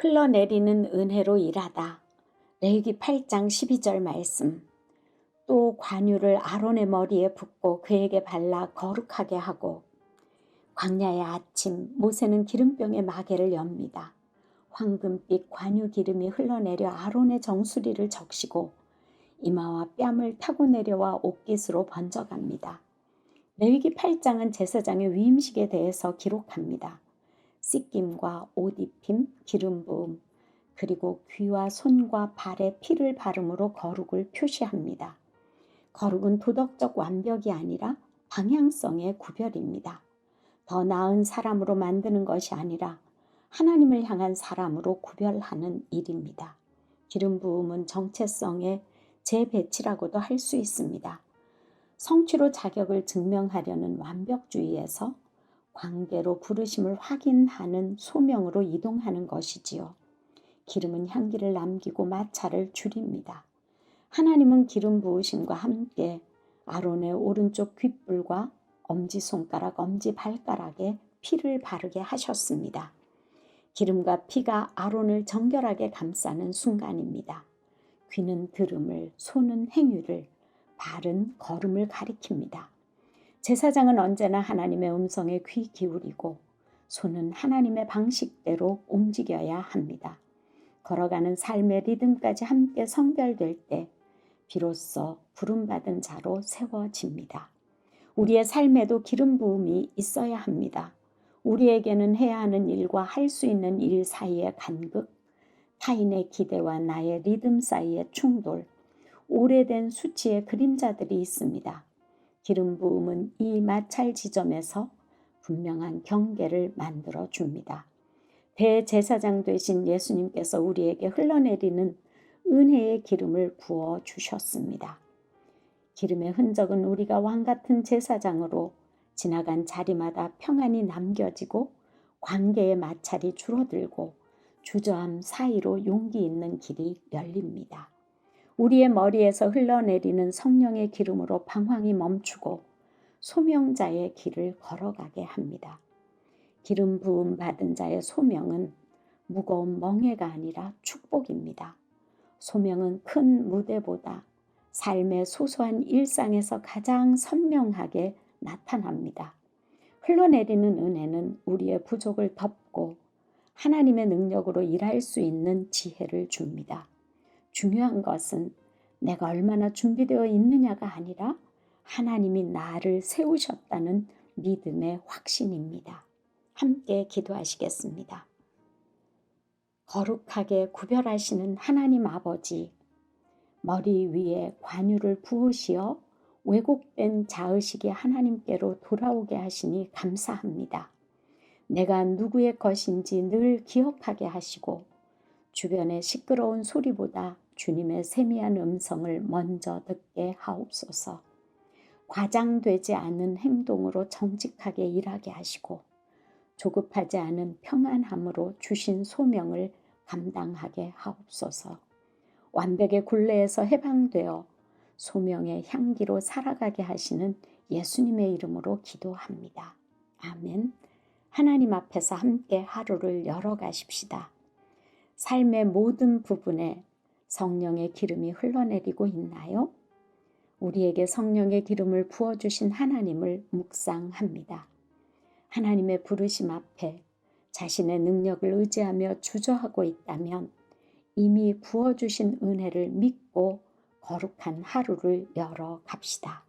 흘러내리는 은혜로 일하다. 레위기 8장 12절 말씀. 또 관유를 아론의 머리에 붓고 그에게 발라 거룩하게 하고 광야의 아침 모세는 기름병에 마개를 엽니다. 황금빛 관유 기름이 흘러내려 아론의 정수리를 적시고 이마와 뺨을 타고 내려와 옷깃으로 번져갑니다. 레위기 8장은 제사장의 위임식에 대해서 기록합니다. 씻김과 옷 입힘, 기름 부음, 그리고 귀와 손과 발에 피를 바름으로 거룩을 표시합니다. 거룩은 도덕적 완벽이 아니라 방향성의 구별입니다. 더 나은 사람으로 만드는 것이 아니라 하나님을 향한 사람으로 구별하는 일입니다. 기름 부음은 정체성의 재배치라고도 할 수 있습니다. 성취로 자격을 증명하려는 완벽주의에서 관계로 부르심을 확인하는 소명으로 이동하는 것이지요. 기름은 향기를 남기고 마찰을 줄입니다. 하나님은 기름 부으심과 함께 아론의 오른쪽 귓불과 엄지손가락, 엄지발가락에 피를 바르게 하셨습니다. 기름과 피가 아론을 정결하게 감싸는 순간입니다. 귀는 들음을, 손은 행위를, 발은 걸음을 가리킵니다. 제사장은 언제나 하나님의 음성에 귀 기울이고 손은 하나님의 방식대로 움직여야 합니다. 걸어가는 삶의 리듬까지 함께 성별될 때 비로소 부름받은 자로 세워집니다. 우리의 삶에도 기름 부음이 있어야 합니다. 우리에게는 해야 하는 일과 할 수 있는 일 사이의 간극, 타인의 기대와 나의 리듬 사이의 충돌, 오래된 수치의 그림자들이 있습니다. 기름 부음은 이 마찰 지점에서 분명한 경계를 만들어 줍니다. 대제사장 되신 예수님께서 우리에게 흘러내리는 은혜의 기름을 부어 주셨습니다. 기름의 흔적은 우리가 왕 같은 제사장으로 지나간 자리마다 평안이 남겨지고 관계의 마찰이 줄어들고 주저함 사이로 용기 있는 길이 열립니다. 우리의 머리에서 흘러내리는 성령의 기름으로 방황이 멈추고 소명자의 길을 걸어가게 합니다. 기름 부음 받은 자의 소명은 무거운 멍해가 아니라 축복입니다. 소명은 큰 무대보다 삶의 소소한 일상에서 가장 선명하게 나타납니다. 흘러내리는 은혜는 우리의 부족을 덮고 하나님의 능력으로 일할 수 있는 지혜를 줍니다. 중요한 것은 내가 얼마나 준비되어 있느냐가 아니라 하나님이 나를 세우셨다는 믿음의 확신입니다. 함께 기도하시겠습니다. 거룩하게 구별하시는 하나님 아버지, 머리 위에 관유를 부으시어 왜곡된 자의식이 하나님께로 돌아오게 하시니 감사합니다. 내가 누구의 것인지 늘 기억하게 하시고 주변의 시끄러운 소리보다 주님의 세미한 음성을 먼저 듣게 하옵소서. 과장되지 않은 행동으로 정직하게 일하게 하시고 조급하지 않은 평안함으로 주신 소명을 감당하게 하옵소서. 완벽의 굴레에서 해방되어 소명의 향기로 살아가게 하시는 예수님의 이름으로 기도합니다. 아멘. 하나님 앞에서 함께 하루를 열어가십시다. 삶의 모든 부분에 성령의 기름이 흘러내리고 있나요? 우리에게 성령의 기름을 부어주신 하나님을 묵상합니다. 하나님의 부르심 앞에 자신의 능력을 의지하며 주저하고 있다면 이미 부어주신 은혜를 믿고 거룩한 하루를 열어 갑시다.